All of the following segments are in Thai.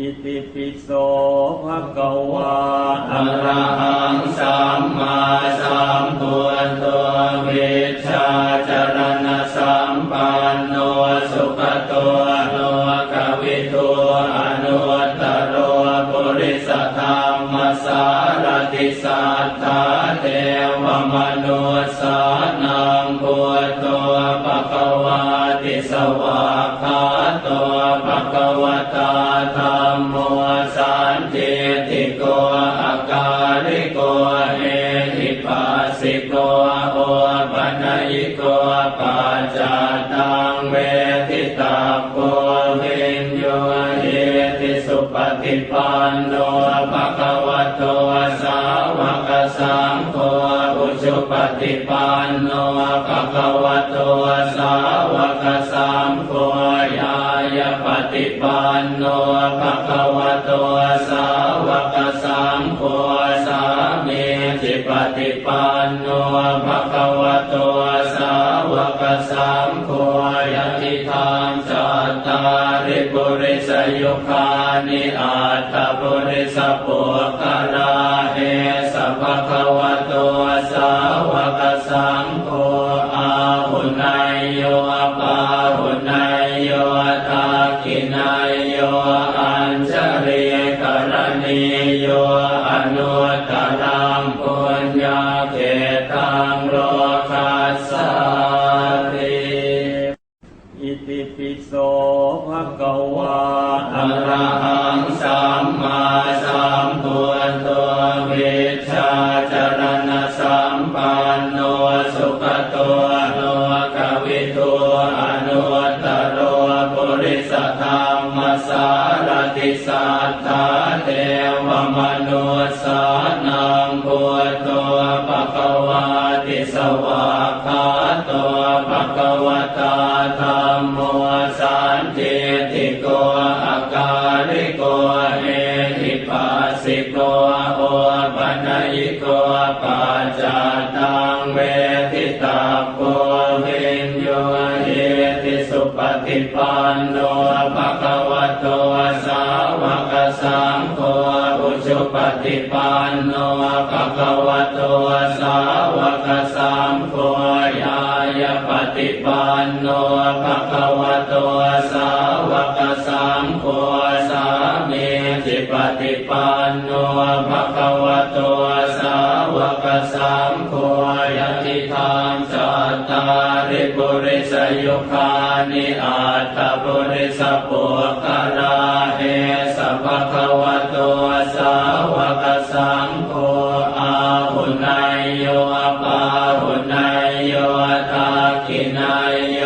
อิติปิโสภะคะวาอะระหังสัมมาสัมพุทโธวิชาจรณะสัมปันโนสุขโตโลกวิทูอนุตตรโรปุริสธรรมสารติสัทธาเทวมนุสานังพุทโธปะคะวาติสวา ฏิปันโนภะคะวะโตสาวกสังโฆอุชุปฏิปันโนภะคะวะโตสาวกสังโฆยายปฏิปันโนภะคะวะโตสาวกสังโฆสามีจิปฏิปันโน ยุคานิอัตตปุริสปุคคาราเอสัพพะคะวะโตสาวกสังโฆอาหุนายโยปาหุนายโยตากินายโยอัญชริกรณีโยอนุตตรังปุญญาเขตังโล สัทธาเทวมนุสสานังพุทโธปะคะวาติสวากขาโตปะคะวตาธัมโมสันติติโกอาการิโกเอหิปัสสิโกโอปัญญิโกปัจจตังเวทิตาโกวินโยเอติสุปฏิปันโนภะคะ ปฏิปันโนภะคะวะโตสาวกสังโฆยายปฏิปันโน ตตาริปุริสยุคานิอัตตปุริสปุคคาราเอสัพพะคะวะโตสาวกสังโฆอาหุนายโยปาหุนายโยตากินายโย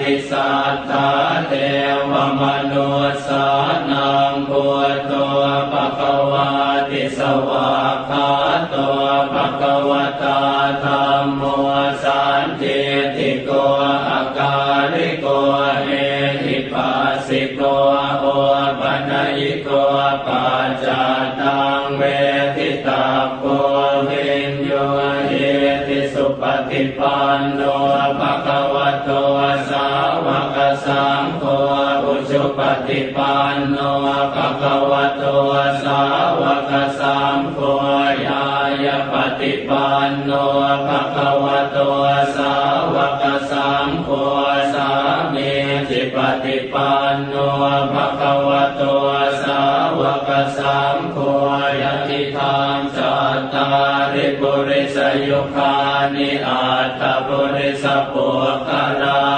ติสัทธาเทวมนุสานังพุทโธปะคะวาติสวากขาโตปะคะวตาธัมโมสันติติโกอาการิโกเอหิปัสสิโกโอปัญญิโกปัจจตังเวทิตาโกวินโยเอติสุปฏิปันโน โฆอุชุปฏิปันโนภะคะวะโตสาวกสังโฆยายปฏิปันโนภะคะวะโตสาวกสังโฆสามีจิปฏิปันโนภะคะวะโตสาวกสังโฆยะติทางจัตตาริปุริสยุคานิอัตตปุริสปุคคารา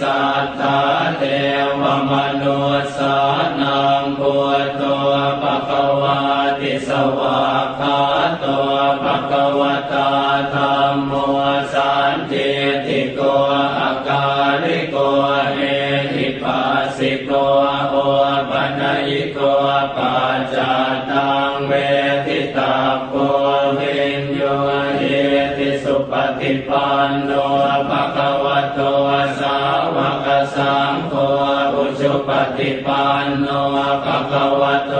สัทธาเทวมนุสสานังพุทโธปะกวาติสวากขาโตปะกวตาธรรมโม ติสุปฏิปันโนภะคะวะโตสาวกสังโฆอุชุปฏิปันโนภะคะวะโต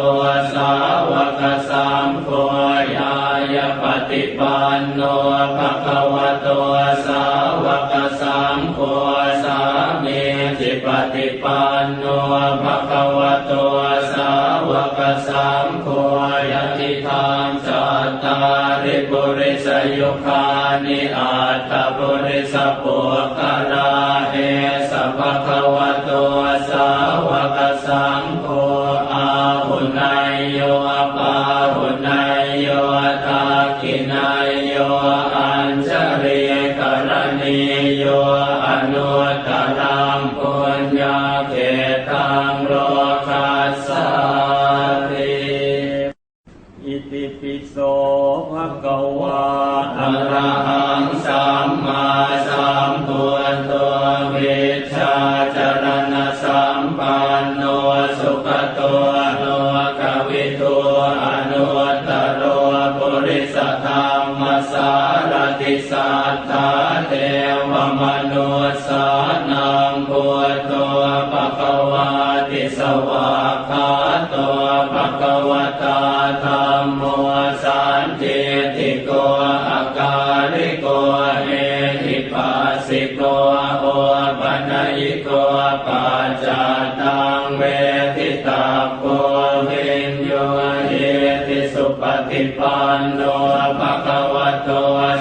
สาวกสังโฆยายปฏิปันโนภะคะวะโตสาวกสังโฆสามีจิปฏิปันโนภะคะวะโตสาวกสังโฆยติธรรมจัตตา ริปุริสยุคานิอัตตปุริสปุคาราเอสัพพะวะโตสาวกสังโฆอาหุนายโยปาหุนายโยทากินายโยอัญชริกรณีโยอนุตต สานังพุทโธปะคะวาติสวากขาโตปะคะวตาธัมโมสันติติโกอาการิโกเอหิปัสสิโกโอปัญญิโกปัจจตังเวทิตาโกวินโยเอติสุปฏิปันโนภะคะวะโต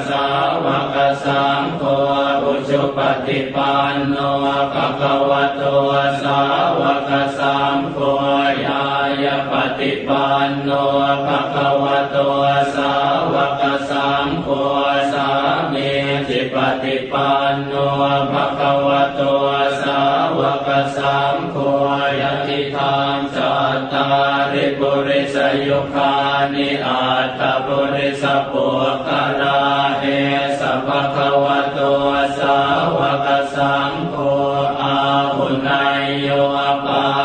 สาวกสังโฆ อุปฏิปันโนภะคะวะโตสาวกสังโฆยายปฏิปันโนภะคะวะโตสาวกสังโฆสามีจิปฏิปันโนภะคะวะโตสาวกสังโฆยะติธรรมจัตตาริปุริสยุคานิอัตตปุริสปุคารา ปา